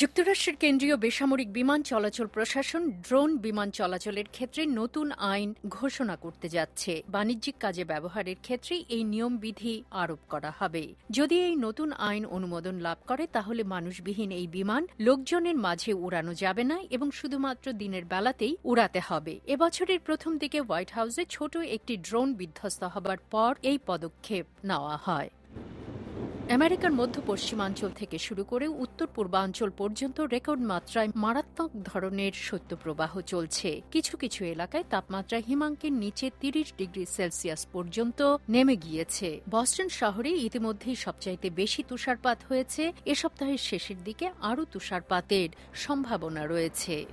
যুক্তরাষ্ট্রের কেন্দ্রীয় বেসামরিক বিমান চলাচল প্রশাসন ড্রোন বিমান চলাচলের ক্ষেত্রে নতুন আইন ঘোষণা করতে যাচ্ছে। বাণিজ্যিক কাজে ব্যবহারের ক্ষেত্রে এই নিয়মবিধি আরোপ করা হবে। যদি এই নতুন আইন অনুমোদন লাভ করে, তাহলে মানুষবিহীন এই বিমান লোকজনের মাঝে উড়ানো যাবে না এবং শুধুমাত্র দিনের বেলাতেই উড়াতে হবে। এবছরের প্রথম দিকে হোয়াইট হাউসে ছোট একটি ড্রোন বিধ্বস্ত হবার পর এই পদক্ষেপ নেওয়া হয়। আমেরিকার মধ্য পশ্চিমাঞ্চল থেকে শুরু করে উত্তর পূর্বাঞ্চল পর্যন্ত রেকর্ড মাত্রায় মারাত্মক ধরনের শৈত্যপ্রবাহ চলছে। কিছু কিছু এলাকায় তাপমাত্রা হিমাঙ্কের নিচে তিরিশ ডিগ্রি সেলসিয়াস পর্যন্ত নেমে গিয়েছে। বস্টন শহরে ইতিমধ্যেই সবচাইতে বেশি তুষারপাত হয়েছে। এ সপ্তাহের শেষের দিকে আরও তুষারপাতের সম্ভাবনা রয়েছে।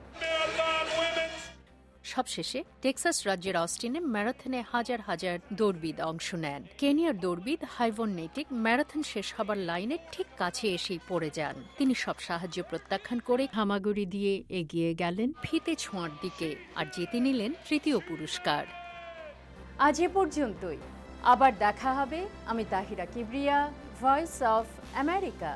সবশেষে টেক্সাস রাজ্যের অস্টিনে ম্যারাথনে হাজার হাজার দৌড়বিদ অংশ নেন। কেনিয়ার দৌড়বিদ হাইভন নেটিক ম্যারাথন শেষ হবার লাইনের ঠিক কাছে এসেই পড়ে যান। তিনি সব সাহায্য প্রত্যাখ্যান করে হামাগুড়ি দিয়ে এগিয়ে গেলেন ফিতে ছোঁয়ার দিকে আর জিতে নিলেন তৃতীয় পুরস্কার। আজ এ পর্যন্তই। আবার দেখা হবে। আমি Tahira Kibria voice of America